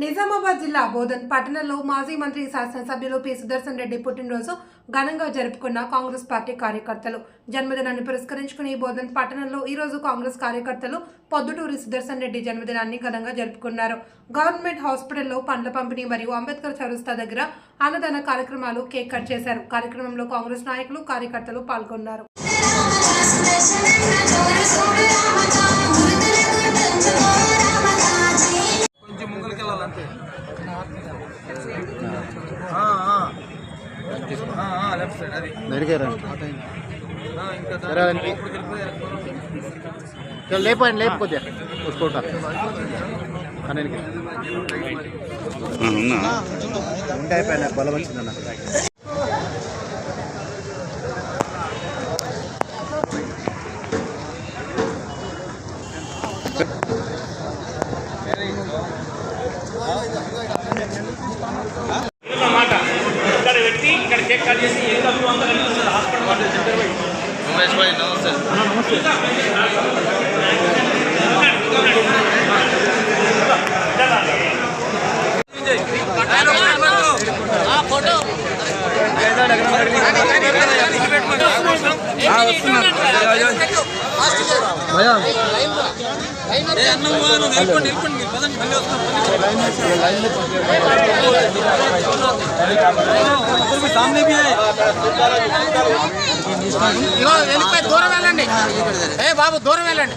నిజామాబాద్ జిల్లా బోధన్ పట్టణంలో మాజీ మంత్రి శాసనసభ్యులు పి సుదర్శన్ రెడ్డి పుట్టినరోజు ఘనంగా జరుపుకున్న కాంగ్రెస్ పార్టీ కార్యకర్తలు. జన్మదినాన్ని పురస్కరించుకుని బోధన్ పట్టణంలో ఈరోజు కాంగ్రెస్ కార్యకర్తలు పొద్దుటూరి సుదర్శన్ రెడ్డి జన్మదినాన్ని ఘనంగా జరుపుకున్నారు. గవర్నమెంట్ హాస్పిటల్లో పండ్ల పంపిణీ మరియు అంబేద్కర్ చౌరస్తా దగ్గర అన్నదాన కార్యక్రమాలు కేక్ కట్ చేశారు. కార్యక్రమంలో కాంగ్రెస్ నాయకులు కార్యకర్తలు పాల్గొన్నారు. లెఫ్ట్ సైడ్ అది. ఇంకా లేపండి లేకపోతే చూసుకుంటా అయిపోయినా బలం వచ్చిందన్న. వెళ్ళిపోయి దూరం వెళ్ళండి ఏ బాబు దూరం వెళ్ళండి.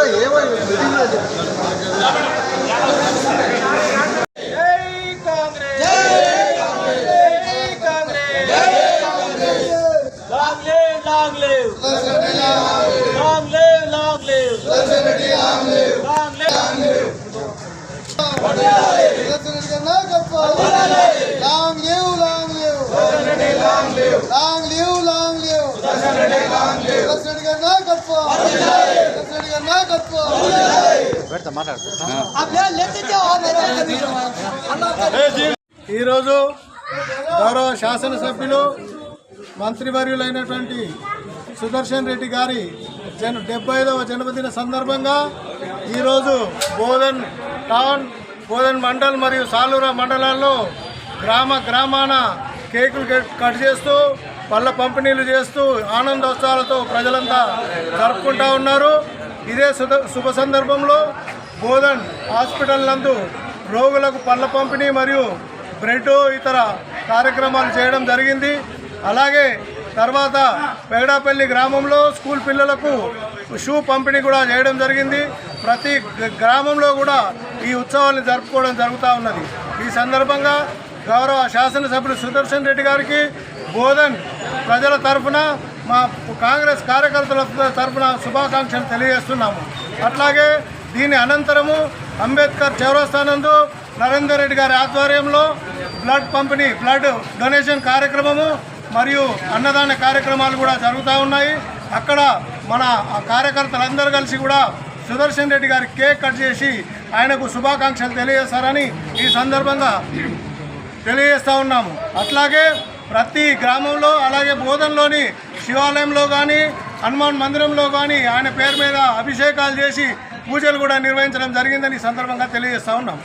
Long live, long live. Long live, long live. President గారి పెడతా మాట్లాడుతా. ఈరోజు గౌరవ శాసనసభ్యులు మంత్రివర్యులైనటువంటి సుదర్శన్ రెడ్డి గారి జన డెబ్బై ఐదవ జన్మదిన సందర్భంగా ఈరోజు బోధన్ టౌన్ బోధన్ మండల్ మరియు సాలూరా మండలాల్లో గ్రామ గ్రామాన కేకులు కట్- చేస్తూ పళ్ళ పంపిణీలు చేస్తూ ఆనందోత్సవాలతో ప్రజలంతా జరుపుకుంటా ఉన్నారు. ఇదే శుభ సందర్భంలో బోధన్ హాస్పిటల్ నందు రోగులకు పళ్ళ పంపిణీ మరియు బ్రెడ్ ఇతర కార్యక్రమాలు చేయడం జరిగింది. అలాగే తర్వాత పెగడాపల్లి గ్రామంలో స్కూల్ పిల్లలకు షూ పంపిణీ కూడా చేయడం జరిగింది. ప్రతి గ్రామంలో కూడా ఈ ఉత్సవాన్ని జరుపుకోవడం జరుగుతూ ఉన్నది. ఈ సందర్భంగా గౌరవ శాసనసభ్యులు సుదర్శన్ రెడ్డి గారికి బోధన్ ప్రజల తరఫున మా కాంగ్రెస్ కార్యకర్తల తరఫున శుభాకాంక్షలు తెలియజేస్తున్నాము. అట్లాగే దీని అనంతరము అంబేద్కర్ చౌరస్థానందు నరేందర్ రెడ్డి గారి ఆధ్వర్యంలో బ్లడ్ పంపిణీ బ్లడ్ డొనేషన్ కార్యక్రమము మరియు అన్నదాన కార్యక్రమాలు కూడా జరుగుతూ ఉన్నాయి. అక్కడ మన కార్యకర్తలందరూ కలిసి కూడా సుదర్శన్ రెడ్డి గారి కేక్ కట్ చేసి ఆయనకు శుభాకాంక్షలు తెలియజేస్తారని ఈ సందర్భంగా తెలియజేస్తూ ఉన్నాము. అట్లాగే ప్రతి గ్రామంలో అలాగే బోధనలోని శివాలయంలో కానీ హనుమాన్ మందిరంలో కానీ ఆయన పేరు మీద అభిషేకాలు చేసి పూజలు కూడా నిర్వహించడం జరిగిందని ఈ సందర్భంగా తెలియజేస్తా ఉన్నాం.